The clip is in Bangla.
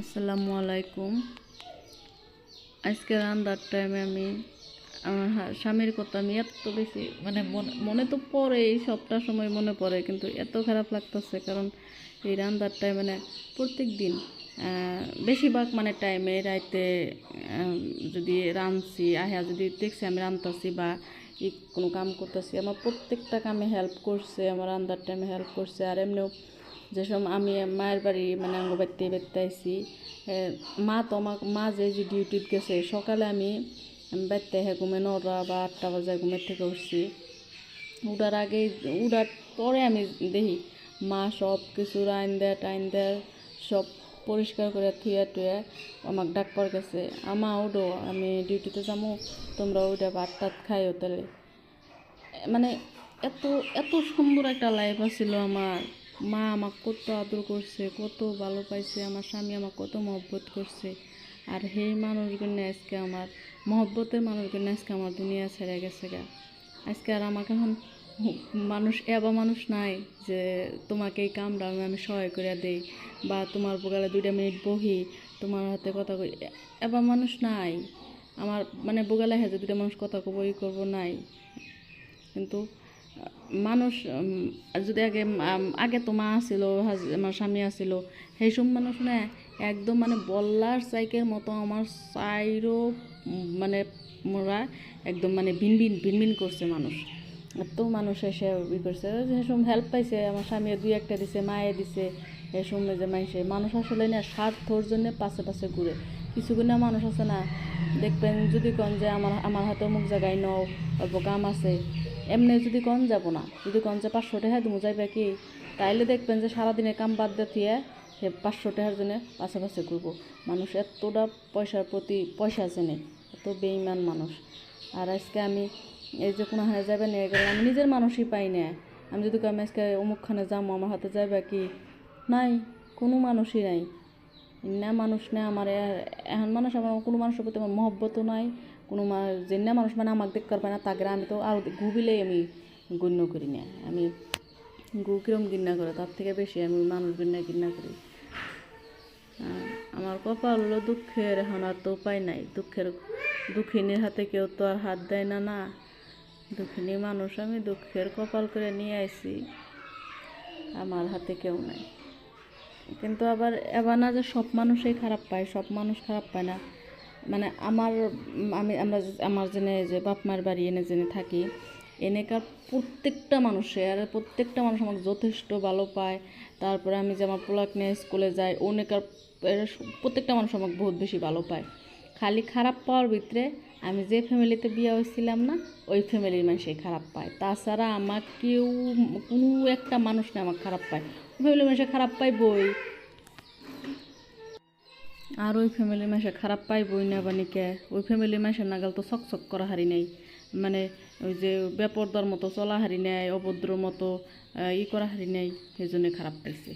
আসসালামু আলাইকুম। আজকে রান্নার টাইমে আমি, আমার স্বামীর কথা আমি এত বেশি মানে মনে তো পড়ে এই সবটা সময় মনে পড়ে, কিন্তু এত খারাপ লাগতেছে কারণ এই রান্নার টাইম মানে প্রত্যেক দিন বেশিরভাগ মানে টাইমে রাইতে যদি রাঁধছি আহা যদি দেখছি আমি রাঁধতেছি বা কোনো কাম করতেছি, আমার প্রত্যেকটা কামে হেল্প করছে, আমার রান্নার টাইমে হেল্প করছে, আর এমনিও যেসব আমি মায়ের বাড়ি মানে আঙ্গ বাড়িতে বেড়তে আইসি মা তো আমার মা যে যে ডিউটিত গেছে, সকালে আমি বেড়তে হ্যাঁ ঘুমে নটা বা আটটা বাজে ঘুমের থেকে উঠছি। উঠার আগে উঠার পরে আমি দেখি মা সব কিছু রাইন দেয়, টাইন দেয়, সব পরিষ্কার করে থুয়ে টুয়ে আমাকে ডাক পর গেছে, আমা, উঠো, আমি ডিউটিতে যাব তোমরা ওইটা ভাত টাত খাইও তাহলে মানে এত এত সুন্দর একটা লাইফ আছিল আমার। মা আমাকে কত আদর করছে, কত ভালো পাইছে, আমার স্বামী আমাকে কত মহব্বত করছে। আর সেই মানুষগুলো আজকে আমার, মহব্বতের মানুষগুলো আজকে আমার দুনিয়া ছেড়ে গেছে গা। আজকে আর আমাকে এখন মানুষ, এবা মানুষ নাই যে তোমাকে এই কামটা আমি আমি সহায় করে দেই। বা তোমার বগালে দুইটা মিনিট বহি, তোমার হাতে কথা কই এবার মানুষ নাই। আমার মানে বগালে হ্যাঁ যে দুইটা মানুষ কথা কব ই করব নাই। কিন্তু মানুষ যদি আগে আগে তো মা হাজ- আমার স্বামী আছিল সেই সব মানুষ না একদম মানে বল্লার সাইকের মতো আমার চাইরও উম, মানে মোরা একদম মানে ভিন ভিন ভিন ভিন করছে মানুষ। এত মানুষ এসে ই করছে সেসব হেল্প পাইছে আমার স্বামী দুই একটা দিছে মায়ে দিছে সময় যে মাইসে। মানুষ আসলে না স্বার্থর জন্য পাশে পাশে ঘুরে। কিছু না মানুষ আছে না দেখবেন যদি কন যে আমার আমার হাতে অমুক জায়গায় নও অল্প কাম আছে এমনি যদি কন যাব না, যদি কন যে পাঁচশো টাকা তুমি যাইবে কি? তাইলে দেখবেন যে সারাদিনে কাম বাদ দিয়ে সে পাঁচশো টাকার জন্য পাশে পাশে ঘুরবো। মানুষ এতটা পয়সার প্রতি পয়সা চেনে এত বেইমান মানুষ। আর আজকে আমি এই যে কোনো হানে যাবে না গেলে আমি নিজের মানুষই পাই না। আমি যদি আমি আজকে অমুকখানে যাব আমার হাতে যাইবে কি? নাই, কোনো মানুষই নাই। না মানুষ না আমার, এখন মানুষ আমার, কোনো মানুষের প্রতি আমার মহব্বতও নাই, কোনো যে না মানুষ মানে আমাকে দেখতে পারবে না, তাকে আমি তো আর গুবিলেই আমি গণ্য করি না। আমি গু কিরম ঘৃণা করে, তার থেকে বেশি আমি মানুষ ঘৃণা ঘৃণা করি। আমার কপাল হলো দুঃখের, এখন আর তো উপায় নাই। দুঃখের, দুঃখিনীর হাতে কেউ তো আর হাত দেয় না না। দুঃখিনী মানুষ, আমি দুঃখের কপাল করে নিয়ে আইছি। আমার হাতে কেউ নাই। কিন্তু আবার এবার না যে সব মানুষই খারাপ পায়, সব মানুষ খারাপ পায় না। মানে আমার, আমি, আমরা আমার জেনে যে বাপ মার বাড়ি এনে জেনে থাকি, এনেকার প্রত্যেকটা মানুষে, আর প্রত্যেকটা মানুষ আমাকে যথেষ্ট ভালো পায়। তারপরে আমি যে আমার পোলাক নিয়ে স্কুলে যাই, অনেকার প্রত্যেকটা মানুষ আমাকে বহুত বেশি ভালো পায়। খালি খারাপ পাওয়ার ভিতরে আমি যে ফ্যামিলিতে বিয়ে হয়েছিলাম না, ওই ফ্যামিলির মানুষই খারাপ পায়। তাছাড়া আমার কেউ, কোনো একটা মানুষ না আমাকে খারাপ পায়। ওই ফ্যামিলির মানুষে খারাপ পাই বই আর ওই ফ্যামিলি মাসে খারাপ পাই বই না বানিকে ওই ফ্যামিলি মাসে নাগাল তো চকচক করা হারি নাই। মানে ওই যে বেপরদার মতো চলা হারি নেয় অভদ্র মতো ই করা হারি নেই, সেই জন্য খারাপ পাইছে।